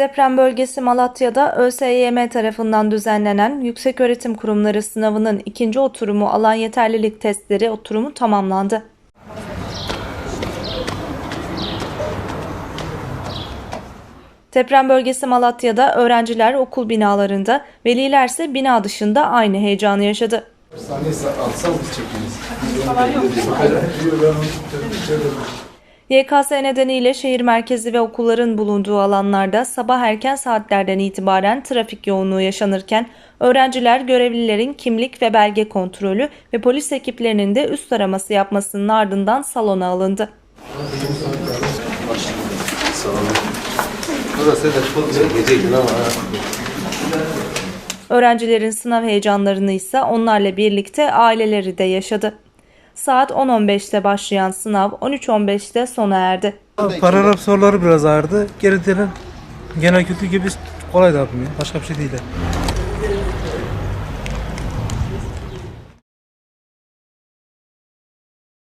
Deprem bölgesi Malatya'da ÖSYM tarafından düzenlenen Yükseköğretim Kurumları sınavının ikinci oturumu alan yeterlilik testleri oturumu tamamlandı. Deprem bölgesi Malatya'da öğrenciler okul binalarında, velilerse bina dışında aynı heyecanı yaşadı. Saniye alsam biz çekeriz. YKS nedeniyle şehir merkezi ve okulların bulunduğu alanlarda sabah erken saatlerden itibaren trafik yoğunluğu yaşanırken öğrenciler görevlilerin kimlik ve belge kontrolü ve polis ekiplerinin de üst araması yapmasının ardından salona alındı. Öğrencilerin sınav heyecanlarını ise onlarla birlikte aileleri de yaşadı. Saat 10.15'te başlayan sınav 13.15'te sona erdi. Paragraf soruları biraz ağırdı. Geri denen genel kültür gibi kolaydı abim ya. Başka bir şey değil.